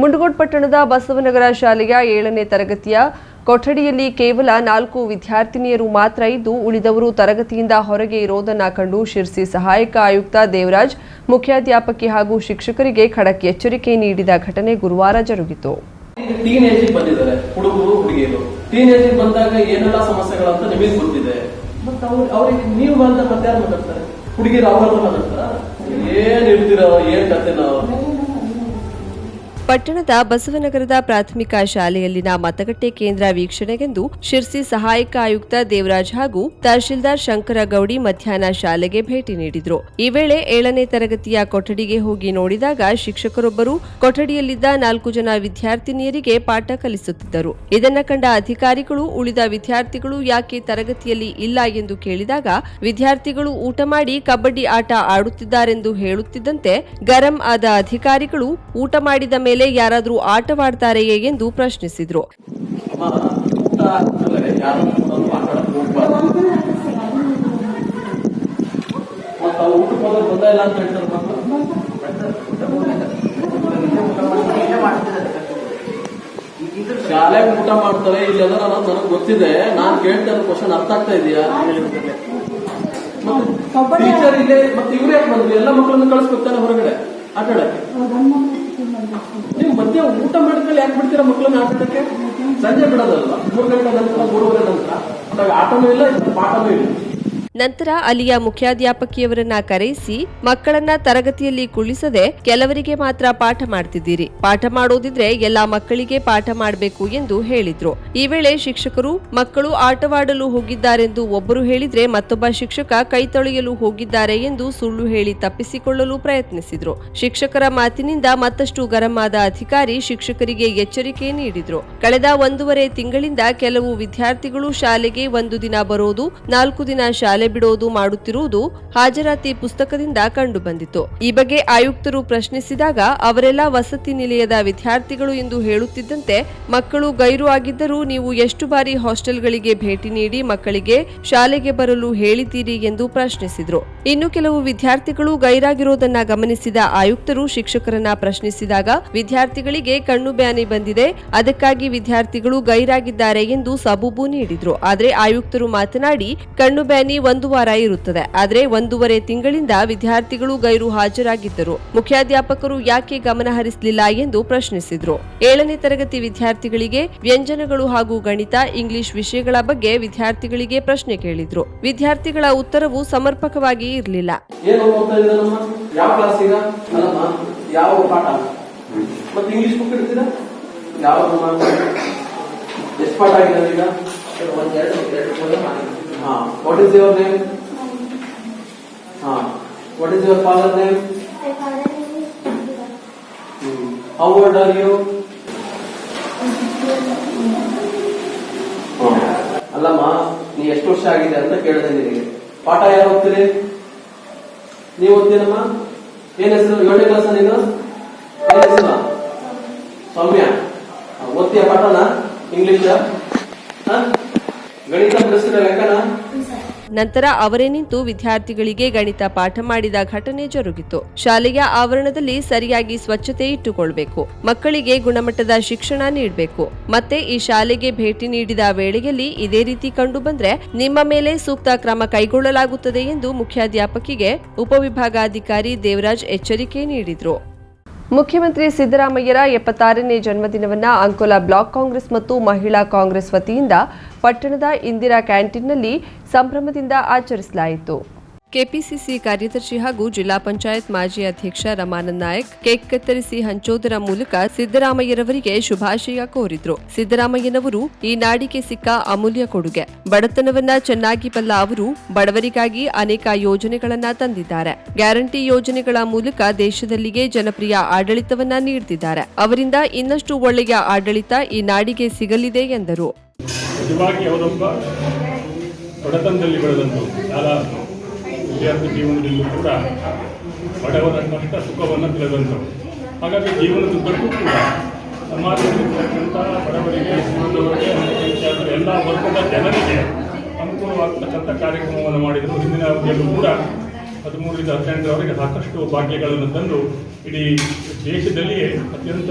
ಮುಂಡಗೋಡ್ ಪಟ್ಟಣದ ಬಸವನಗರ ಶಾಲೆಯ ಏಳನೇ ತರಗತಿಯ ಕೊಠಡಿಯಲ್ಲಿ ಕೇವಲ ನಾಲ್ಕು ವಿದ್ಯಾರ್ಥಿನಿಯರು ಮಾತ್ರ ಇದ್ದು, ಉಳಿದವರು ತರಗತಿಯಿಂದ ಹೊರಗೆ ಇರೋದನ್ನ ಕಂಡು ಶಿರ್ಸಿ ಸಹಾಯಕ ಆಯುಕ್ತ ದೇವರಾಜ್, ಮುಖ್ಯಾಧ್ಯಾಪಕಿ ಹಾಗೂ ಶಿಕ್ಷಕರಿಗೆ ಖಡಕ್ ಎಚ್ಚರಿಕೆ ನೀಡಿದ ಘಟನೆ ಗುರುವಾರ ಜರುಗಿತು. ಹುಡುಗರು ಏನ್ ಇರ್ತೀರ ಬಂದಾಗ ಏನ್ ಕತೆ ನಾವು ಪಟ್ಟಣದ ಬಸವನಗರದ ಪ್ರಾಥಮಿಕ ಶಾಲೆಯಲ್ಲಿನ ಮತಗಟ್ಟೆ ಕೇಂದ್ರ ವೀಕ್ಷಣೆಗೆಂದು ಶಿರ್ಸಿ ಸಹಾಯಕ ಆಯುಕ್ತ ದೇವರಾಜ್ ಹಾಗೂ ತಹಶೀಲ್ದಾರ್ ಶಂಕರಗೌಡಿ ಮಧ್ಯಾಹ್ನ ಶಾಲೆಗೆ ಭೇಟಿ ನೀಡಿದ್ರು. ಈ ವೇಳೆ ಏಳನೇ ತರಗತಿಯ ಕೊಠಡಿಗೆ ಹೋಗಿ ನೋಡಿದಾಗ ಶಿಕ್ಷಕರೊಬ್ಬರು ಕೊಠಡಿಯಲ್ಲಿದ್ದ ನಾಲ್ಕು ಜನ ವಿದ್ಯಾರ್ಥಿನಿಯರಿಗೆ ಪಾಠ ಕಲಿಸುತ್ತಿದ್ದರು. ಇದನ್ನ ಕಂಡ ಅಧಿಕಾರಿಗಳು, ಉಳಿದ ವಿದ್ಯಾರ್ಥಿಗಳು ಯಾಕೆ ತರಗತಿಯಲ್ಲಿ ಇಲ್ಲ ಎಂದು ಕೇಳಿದಾಗ ವಿದ್ಯಾರ್ಥಿಗಳು ಊಟ ಮಾಡಿ ಕಬಡ್ಡಿ ಆಟ ಆಡುತ್ತಿದ್ದಾರೆಂದು ಹೇಳುತ್ತಿದ್ದಂತೆ ಗರಂ ಆದ ಅಧಿಕಾರಿಗಳು ಊಟ ಮಾಡಿದ ಮೇಲೆ ಯಾರಾದರೂ ಆಟವಾಡ್ತಾರೆಯೇ ಎಂದು ಪ್ರಶ್ನಿಸಿದ್ರು. ಶಾಲೆ ಊಟ ಮಾಡ್ತಾರೆ ಇಲ್ಲೆಲ್ಲ ನಾನು ನನಗೆ ಗೊತ್ತಿದೆ. ನಾನು ಕೇಳ್ತಾ ಇರೋ ಕ್ವಶನ್ ಅರ್ಥ ಆಗ್ತಾ ಇದೆಯಾ? ಟೀಚರ್ ಇದೆ ಮತ್ತೆ ಇವ್ರೇ ಬಂದ್ರು? ಎಲ್ಲ ಮಕ್ಕಳನ್ನು ಕಳಿಸ್ಬೇಕು ಹೊರಗಡೆ ಆಟ ಆಡಕ್ಕೆ ನೀವು ಮಧ್ಯ ಊಟ ಮಾಡಿದ್ಮೇಲೆ ಯಾಕೆ ಬಿಡ್ತೀರಾ ಮಕ್ಕಳನ್ನ ಆಟಕ್ಕೆ ಸಂಜೆ ಬಿಡೋದಲ್ವಾ? ಮೂರು ಗಂಟೆ ನಂತರ ಮೂರುವರೆ ನಂತರ ಆಟನೂ ಇಲ್ಲ, ಪಾಠನೂ ಇಲ್ಲ. ನಂತರ ಅಲ್ಲಿಯ ಮುಖ್ಯಾಧ್ಯಾಪಕಿಯವರನ್ನ ಕರೆಯಿಸಿ ಮಕ್ಕಳನ್ನ ತರಗತಿಯಲ್ಲಿ ಕುಳಿಸದೆ ಕೆಲವರಿಗೆ ಮಾತ್ರ ಪಾಠ ಮಾಡ್ತಿದ್ದೀರಿ. ಪಾಠ ಮಾಡೋದಿದ್ರೆ ಎಲ್ಲಾ ಮಕ್ಕಳಿಗೆ ಪಾಠ ಮಾಡಬೇಕು ಎಂದು ಹೇಳಿದ್ರು. ಈ ವೇಳೆ ಶಿಕ್ಷಕರು, ಮಕ್ಕಳು ಆಟವಾಡಲು ಹೋಗಿದ್ದಾರೆಂದು ಒಬ್ಬರು ಹೇಳಿದ್ರೆ ಮತ್ತೊಬ್ಬ ಶಿಕ್ಷಕ ಕೈ ತೊಳೆಯಲು ಹೋಗಿದ್ದಾರೆ ಎಂದು ಸುಳ್ಳು ಹೇಳಿ ತಪ್ಪಿಸಿಕೊಳ್ಳಲು ಪ್ರಯತ್ನಿಸಿದ್ರು. ಶಿಕ್ಷಕರ ಮಾತಿನಿಂದ ಮತ್ತಷ್ಟು ಗರಂ ಅಧಿಕಾರಿ ಶಿಕ್ಷಕರಿಗೆ ಎಚ್ಚರಿಕೆ ನೀಡಿದ್ರು. ಕಳೆದ ಒಂದೂವರೆ ತಿಂಗಳಿಂದ ಕೆಲವು ವಿದ್ಯಾರ್ಥಿಗಳು ಶಾಲೆಗೆ ಒಂದು ದಿನ ಬರೋದು, ನಾಲ್ಕು ದಿನ ಶಾಲೆ ಬಿಡೋದು ಮಾಡುತ್ತಿರುವುದು ಹಾಜರಾತಿ ಪುಸ್ತಕದಿಂದ ಕಂಡುಬಂದಿತು. ಈ ಬಗ್ಗೆ ಆಯುಕ್ತರು ಪ್ರಶ್ನಿಸಿದಾಗ ಅವರೆಲ್ಲ ವಸತಿ ನಿಲಯದ ವಿದ್ಯಾರ್ಥಿಗಳು ಎಂದು ಹೇಳುತ್ತಿದ್ದಂತೆ, ಮಕ್ಕಳು ಗೈರು ಆಗಿದ್ದರೂ ನೀವು ಎಷ್ಟು ಬಾರಿ ಹಾಸ್ಟೆಲ್ಗಳಿಗೆ ಭೇಟಿ ನೀಡಿ ಮಕ್ಕಳಿಗೆ ಶಾಲೆಗೆ ಬರಲು ಹೇಳಿದ್ದೀರಿ ಎಂದು ಪ್ರಶ್ನಿಸಿದರು. ಇನ್ನು ಕೆಲವು ವಿದ್ಯಾರ್ಥಿಗಳು ಗೈರಾಗಿರೋದನ್ನ ಗಮನಿಸಿದ ಆಯುಕ್ತರು ಶಿಕ್ಷಕರನ್ನ ಪ್ರಶ್ನಿಸಿದಾಗ ವಿದ್ಯಾರ್ಥಿಗಳಿಗೆ ಕಣ್ಣು ಬ್ಯಾನಿ ಬಂದಿದೆ, ಅದಕ್ಕಾಗಿ ವಿದ್ಯಾರ್ಥಿಗಳು ಗೈರಾಗಿದ್ದಾರೆ ಎಂದು ಸಬೂಬು ನೀಡಿದ್ರು. ಆದರೆ ಆಯುಕ್ತರು ಮಾತನಾಡಿ, ಕಣ್ಣು ಬ್ಯಾನಿ ಒಂದು ವಾರ ಇರುತ್ತದೆ. ಆದರೆ ಒಂದೂವರೆ ತಿಂಗಳಿಂದ ವಿದ್ಯಾರ್ಥಿಗಳು ಗೈರು ಹಾಜರಾಗಿದ್ದರು. ಮುಖ್ಯಾಧ್ಯಾಪಕರು ಯಾಕೆ ಗಮನ ಹರಿಸಲಿಲ್ಲ ಎಂದು ಪ್ರಶ್ನಿಸಿದ್ರು. ಏಳನೇ ತರಗತಿ ವಿದ್ಯಾರ್ಥಿಗಳಿಗೆ ವ್ಯಂಜನಗಳು ಹಾಗೂ ಗಣಿತ ಇಂಗ್ಲಿಷ್ ವಿಷಯಗಳ ಬಗ್ಗೆ ವಿದ್ಯಾರ್ಥಿಗಳಿಗೆ ಪ್ರಶ್ನೆ ಕೇಳಿದ್ರು. ವಿದ್ಯಾರ್ಥಿಗಳ ಉತ್ತರವು ಸಮರ್ಪಕವಾಗಿ ಇರಲಿಲ್ಲ. ಎಷ್ಟು ಪಾಠ ಕ್ಲಾಸ್ ಈಗ? ಅಲ್ಲಮ್ಮ ಎರಡು ಪಾಠ ಮತ್ತೆ ಇಂಗ್ಲಿಷ್ ಬುಕ್ ಇಡ್ತೀರಾ ಯಾವ ಎಷ್ಟು ಪಾಠ ಆಗಿದೆ ಈಗ ಹಾ ವಾಟ್ ಇಸ್ ಯುವರ್ ನೇಮ್ ಹಾ what is your father name how old are you ಅಲ್ಲಮ್ಮ, ನೀ ಎಷ್ಟು ವರ್ಷ ಆಗಿದೆ ಅಂತ ಕೇಳಿದೆ ಪಾಠ ಯಾರು ಓದ್ತೀರಿ? ನೀವು ಓದ್ತೀರಮ್ಮ? ಏನ್ ಹೆಸರು? ಏಳನೇ ಕ್ಲಾಸ್ ನೀನು ಏನ್ ಹೆಸರು? ಸೌಮ್ಯ. ಓದ್ತೀಯ ಪಾಠನ? ಇಂಗ್ಲಿಷ್ ನಂತರ ಅವರೇ ನಿಂತು ವಿದ್ಯಾರ್ಥಿಗಳಿಗೆ ಗಣಿತ ಪಾಠ ಮಾಡಿದ ಘಟನೆ ಜರುಗಿತು. ಶಾಲೆಯ ಆವರಣದಲ್ಲಿ ಸರಿಯಾಗಿ ಸ್ವಚ್ಛತೆ ಇಟ್ಟುಕೊಳ್ಬೇಕು. ಮಕ್ಕಳಿಗೆ ಗುಣಮಟ್ಟದ ಶಿಕ್ಷಣ ನೀಡಬೇಕು. ಮತ್ತೆ ಈ ಶಾಲೆಗೆ ಭೇಟಿ ನೀಡಿದ ವೇಳೆಯಲ್ಲಿ ಇದೇ ರೀತಿ ಕಂಡು ಬಂದ್ರೆ ನಿಮ್ಮ ಮೇಲೆ ಸೂಕ್ತ ಕ್ರಮ ಕೈಗೊಳ್ಳಲಾಗುತ್ತದೆ ಎಂದು ಮುಖ್ಯಾಧ್ಯಾಪಕಿಗೆ ಉಪವಿಭಾಗಾಧಿಕಾರಿ ದೇವರಾಜ್ ಎಚ್ಚರಿಕೆ ನೀಡಿದ್ರು. ಮುಖ್ಯಮಂತ್ರಿ ಸಿದ್ದರಾಮಯ್ಯರ ಎಪ್ಪತ್ತಾರನೇ ಜನ್ಮದಿನವನ್ನು ಅಂಕೋಲಾ ಬ್ಲಾಕ್ ಕಾಂಗ್ರೆಸ್ ಮತ್ತು ಮಹಿಳಾ ಕಾಂಗ್ರೆಸ್ ವತಿಯಿಂದ ಪಟ್ಟಣದ ಇಂದಿರಾ ಕ್ಯಾಂಟೀನ್ನಲ್ಲಿ ಸಂಭ್ರಮದಿಂದ ಆಚರಿಸಲಾಯಿತು. ಕೆಪಿಸಿಸಿ ಕಾರ್ಯದರ್ಶಿ ಹಾಗೂ ಜಿಲ್ಲಾ ಪಂಚಾಯತ್ ಮಾಜಿ ಅಧ್ಯಕ್ಷ ರಮಾನಂದ್ ನಾಯಕ್ ಕೇಕ್ ಕತ್ತರಿಸಿ ಹಂಚೋದರ ಮೂಲಕ ಸಿದ್ದರಾಮಯ್ಯರವರಿಗೆ ಶುಭಾಶಯ ಕೋರಿದ್ರು. ಸಿದ್ದರಾಮಯ್ಯನವರು ಈ ನಾಡಿಗೆ ಸಿಕ್ಕ ಅಮೂಲ್ಯ ಕೊಡುಗೆ. ಬಡತನವನ್ನ ಚೆನ್ನಾಗಿ ಬಲ್ಲ ಅವರು ಬಡವರಿಗಾಗಿ ಅನೇಕ ಯೋಜನೆಗಳನ್ನ ತಂದಿದ್ದಾರೆ. ಗ್ಯಾರಂಟಿ ಯೋಜನೆಗಳ ಮೂಲಕ ದೇಶದಲ್ಲಿಗೆ ಜನಪ್ರಿಯ ಆಡಳಿತವನ್ನ ನೀಡುತ್ತಿದ್ದಾರೆ ಅವರಿಂದ ಇನ್ನಷ್ಟು ಒಳ್ಳೆಯ ಆಡಳಿತ ಈ ನಾಡಿಗೆ ಸಿಗಲಿದೆ ಎಂದರು. ಬಡತನದಲ್ಲಿ ವಿದ್ಯಾರ್ಥಿ ಜೀವನದಲ್ಲೂ ಕೂಡ ಬಡವರ ಕಷ್ಟ ಸುಖವನ್ನು ತಿಳಿದಂಥವು ಹಾಗಾಗಿ ಜೀವನದುದ್ದಕ್ಕೂ ಕೂಡ ಸಮಾಜದಲ್ಲಿರ್ತಕ್ಕಂಥ ಬಡವರಿಗೆ, ಸಮಾಜದವರಿಗೆ ಎಲ್ಲ ವರ್ಗದ ಜನರಿಗೆ ಅನುಕೂಲವಾಗ್ತಕ್ಕಂಥ ಕಾರ್ಯಕ್ರಮವನ್ನು ಮಾಡಿದರು. ಹಿಂದಿನ ಅವಧಿಯಲ್ಲೂ ಕೂಡ ಹದಿಮೂರರಿಂದ ಹದಿನೆಂಟರವರೆಗೆ ಸಾಕಷ್ಟು ಭಾಗ್ಯಗಳನ್ನು ತಂದು ಇಡೀ ದೇಶದಲ್ಲಿಯೇ ಅತ್ಯಂತ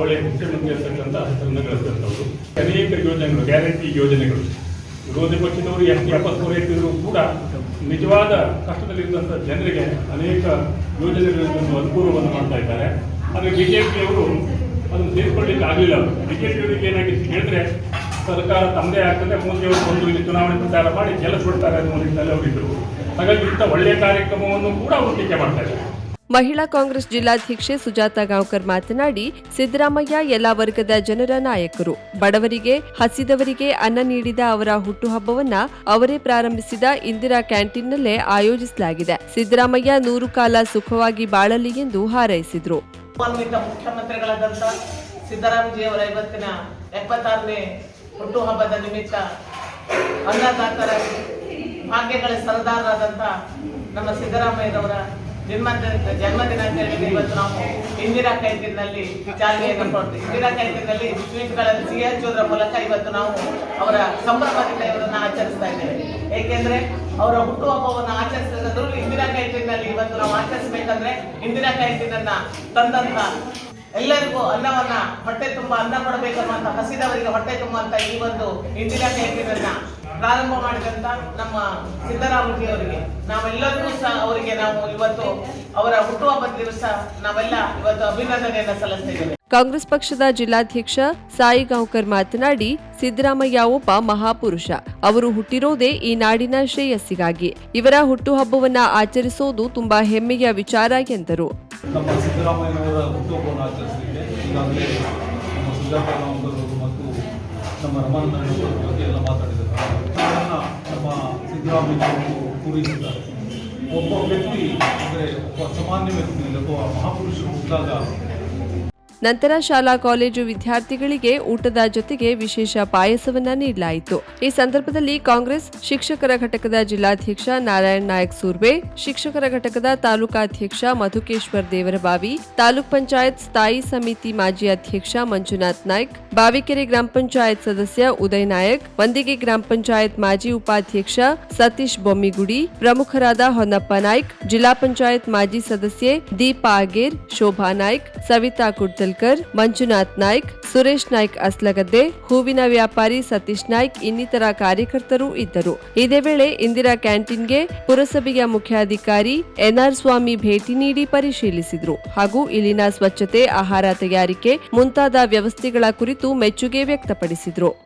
ಒಳ್ಳೆಯ ಮುಖ್ಯಮಂತ್ರಿ ಅಂತಕ್ಕಂಥ ಹೆಸರನ್ನು ಗಳಿಸಿದಂಥವರು. ಅನೇಕ ಯೋಜನೆಗಳು, ಗ್ಯಾರಂಟಿ ಯೋಜನೆಗಳು. ವಿರೋಧ ಪಕ್ಷದವರು ಎಷ್ಟು ಎಪ್ಪತ್ತು ಎತ್ತಿದ್ರು ಕೂಡ ನಿಜವಾದ ಕಷ್ಟದಲ್ಲಿರುವಂಥ ಜನರಿಗೆ ಅನೇಕ ಯೋಜನೆಗಳನ್ನು ಅನುಕೂಲವನ್ನು ಮಾಡ್ತಾ ಇದ್ದಾರೆ. ಆದರೆ ಪಿಯವರು ಅದನ್ನು ಸೇರಿಕೊಳ್ಳಿಕ್ಕೆ ಆಗಲಿಲ್ಲ. ಅವರು ಬಿಜೆಪಿಯವರಿಗೆ ಏನಾಗಿದೆ ಅಂತ ಹೇಳಿದ್ರೆ ಸರ್ಕಾರ ತಮ್ಮದೇ ಆಗ್ತದೆ, ಮೋದಿಯವರು ಒಂದು ಇಲ್ಲಿ ಚುನಾವಣೆ ಪ್ರಚಾರ ಮಾಡಿ ಗೆಲ್ಲಿಸ್ಬಿಡ್ತಾರೆ ಅನ್ನೋ ನಿಟ್ಟಿನಲ್ಲಿ ಅವರಿದ್ದರು ಹಾಗಾಗಿ ಇಂಥ ಒಳ್ಳೆಯ ಕಾರ್ಯಕ್ರಮವನ್ನು ಕೂಡ ಅವರು ಟೀಕೆ ಮಾಡ್ತಾ ಇದ್ದಾರೆ. ಮಹಿಳಾ ಕಾಂಗ್ರೆಸ್ ಜಿಲ್ಲಾಧ್ಯಕ್ಷೆ ಸುಜಾತಾ ಗಾಂವ್ಕರ್ ಮಾತನಾಡಿ, ಸಿದ್ದರಾಮಯ್ಯ ಎಲ್ಲ ವರ್ಗದ ಜನರ ನಾಯಕರು. ಬಡವರಿಗೆ, ಹಸಿದವರಿಗೆ ಅನ್ನ ನೀಡಿದ ಅವರ ಹುಟ್ಟುಹಬ್ಬವನ್ನ ಅವರೇ ಪ್ರಾರಂಭಿಸಿದ ಇಂದಿರಾ ಕ್ಯಾಂಟೀನ್ನಲ್ಲೇ ಆಯೋಜಿಸಲಾಗಿದೆ. ಸಿದ್ದರಾಮಯ್ಯ ನೂರು ಕಾಲ ಸುಖವಾಗಿ ಬಾಳಲಿ ಎಂದು ಹಾರೈಸಿದ್ರು. ಸಿದ್ದರಾಮಯ್ಯವರ ಭಾಗ್ಯಗಳ ನಮ್ಮ ಸಿದ್ದರಾಮಯ್ಯರವರ ಜನ್ಮದಿನ ಜನ್ಮದಿನ ಅಂತ ಹೇಳಿ ಇವತ್ತು ನಾವು ಇಂದಿರಾ ಕ್ಯಾಂಟೀನ್ನಲ್ಲಿ ಚಾಲನೆಯನ್ನು ಕೊಡ್ತೀವಿ. ಇಂದಿರಾ ಕ್ಯಾಂಟೀನ್ನಲ್ಲಿ ಸ್ವೀಟ್ಗಳನ್ನು ಸಿಹಿ ಹಚ್ಚುವುದರ ಮೂಲಕ ಇವತ್ತು ನಾವು ಅವರ ಸಂಭ್ರಮದಿಂದ ಇವರನ್ನು ಆಚರಿಸ್ತಾ ಇದ್ದೇವೆ. ಏಕೆಂದ್ರೆ ಅವರ ಹುಟ್ಟುಹಬ್ಬವನ್ನು ಆಚರಿಸಿದ್ರು ಇಂದಿರಾ ಕ್ಯಾಂಟೀನ್ನಲ್ಲಿ ಇವತ್ತು ನಾವು ಆಚರಿಸಬೇಕಂದ್ರೆ ಇಂದಿರಾ ಕ್ಯಾಂಟೀನ್ ಅನ್ನ ತಂದಂತ ಎಲ್ಲರಿಗೂ ಅನ್ನವನ್ನ ಹೊಟ್ಟೆ ತುಂಬ ಅನ್ನ ಕೊಡಬೇಕನ್ನುವಂತ ಹಸಿದವರಿಗೆ ಹೊಟ್ಟೆ ತುಂಬುವಂತ ಈ ಒಂದು ಇಂದಿರಾ ಕ್ಯಾಂಟೀನ್ ಅನ್ನ ಪ್ರಾರಂಭ ಮಾಡಿದಂತ ನಮ್ಮ ಸಿದ್ದರಾಮಯ್ಯ ಅವರಿಗೆ. ನಾವೆಲ್ಲರಿಗೂ ಸಹ ಅವರಿಗೆ ನಾವು ಇವತ್ತು ಅವರ ಹುಟ್ಟುಹಬ್ಬದ ದಿವಸ ನಾವೆಲ್ಲ ಇವತ್ತು ಅಭಿನಂದನೆಯನ್ನ ಸಲ್ಲಿಸ್ತಿದ್ದೇವೆ. ಕಾಂಗ್ರೆಸ್ ಪಕ್ಷದ ಜಿಲ್ಲಾಧ್ಯಕ್ಷ ಸಾಯಿ ಗಾಂವ್ಕರ್ ಮಾತನಾಡಿ ಸಿದ್ದರಾಮಯ್ಯ ಒಬ್ಬ ಮಹಾಪುರುಷ. ಅವರು ಹುಟ್ಟಿರೋದೇ ಈ ನಾಡಿನ ಶ್ರೇಯಸ್ಸಿಗಾಗಿ. ಇವರ ಹುಟ್ಟುಹಬ್ಬವನ್ನ ಆಚರಿಸೋದು ತುಂಬಾ ಹೆಮ್ಮೆಯ ವಿಚಾರ ಎಂದರು. ನಮ್ಮ ಸಿದ್ದರಾಮಯ್ಯನವರ ಹುಟ್ಟುಹಬ್ಬವನ್ನು ಆಚರಿಸಲಿಕ್ಕೆ ಈಗಾಗಲೇ ನಮ್ಮ ರಮಾನಂದನವರು ಬಗ್ಗೆ ಎಲ್ಲ ಮಾತಾಡಿದ್ದಾರೆ. ಅದನ್ನು ನಮ್ಮ ಸಿದ್ದರಾಮಯ್ಯವರು ಪೂರೈಸಿದ್ದಾರೆ. ಒಬ್ಬ ವ್ಯಕ್ತಿ, ಅಂದರೆ ಒಬ್ಬ ಸಾಮಾನ್ಯ ವ್ಯಕ್ತಿ ಅಥವಾ ಮಹಾಪುರುಷರು ಹುಟ್ಟಿದಾಗ ನಂತರ ಶಾಲಾ ಕಾಲೇಜು ವಿದ್ಯಾರ್ಥಿಗಳಿಗೆ ಊಟದ ಜೊತೆಗೆ ವಿಶೇಷ ಪಾಯಸವನ್ನ ನೀಡಲಾಯಿತು. ಈ ಸಂದರ್ಭದಲ್ಲಿ ಕಾಂಗ್ರೆಸ್ ಶಿಕ್ಷಕರ ಘಟಕದ ಜಿಲ್ಲಾಧ್ಯಕ್ಷ ನಾರಾಯಣ್ ನಾಯಕ್ ಸೂರ್ವೆ, ಶಿಕ್ಷಕರ ಘಟಕದ ತಾಲೂಕಾಧ್ಯಕ್ಷ ಮಧುಕೇಶ್ವರ್ ದೇವರಬಾವಿ, ತಾಲೂಕ್ ಪಂಚಾಯತ್ ಸ್ಥಾಯಿ ಸಮಿತಿ ಮಾಜಿ ಅಧ್ಯಕ್ಷ ಮಂಜುನಾಥ್ ನಾಯ್ಕ್, ಬಾವಿಕೆರೆ ಗ್ರಾಮ ಪಂಚಾಯತ್ ಸದಸ್ಯ ಉದಯ್ ನಾಯಕ್, ವಂದಿಗೆ ಗ್ರಾಮ ಪಂಚಾಯತ್ ಮಾಜಿ ಉಪಾಧ್ಯಕ್ಷ ಸತೀಶ್ ಬೊಮ್ಮಿಗುಡಿ, ಪ್ರಮುಖರಾದ ಹೊನ್ನಪ್ಪ ನಾಯ್ಕ್, ಜಿಲ್ಲಾ ಪಂಚಾಯತ್ ಮಾಜಿ ಸದಸ್ಯೆ ದೀಪಾ ಆಗೇರ್ ಶೋಭಾ ನಾಯ್ಕ್, ಸವಿತಾ ಕುಡ್ತಲ್ಕರ್ ಮಂಜುನಾಥ್ ನಾಯ್ಕ್, ಸುರೇಶ್ ನಾಯ್ಕ್ ಅಸ್ಲಗದ್ದೆ, ಹೂವಿನ ವ್ಯಾಪಾರಿ ಸತೀಶ್ ನಾಯ್ಕ್ ಇನ್ನಿತರ ಕಾರ್ಯಕರ್ತರು ಇದ್ದರು. ಇದೇ ವೇಳೆ ಇಂದಿರಾ ಕ್ಯಾಂಟೀನ್ಗೆ ಪುರಸಭೆಯ ಮುಖ್ಯಾಧಿಕಾರಿ ಎನ್ಆರ್ ಸ್ವಾಮಿ ಭೇಟಿ ನೀಡಿ ಪರಿಶೀಲಿಸಿದರು. ಹಾಗೂ ಇಲ್ಲಿನ ಸ್ವಚ್ಛತೆ, ಆಹಾರ ತಯಾರಿಕೆ ಮುಂತಾದ ವ್ಯವಸ್ಥೆಗಳ ಕುರಿತು ಮೆಚ್ಚುಗೆ ವ್ಯಕ್ತಪಡಿಸಿದ್ರು.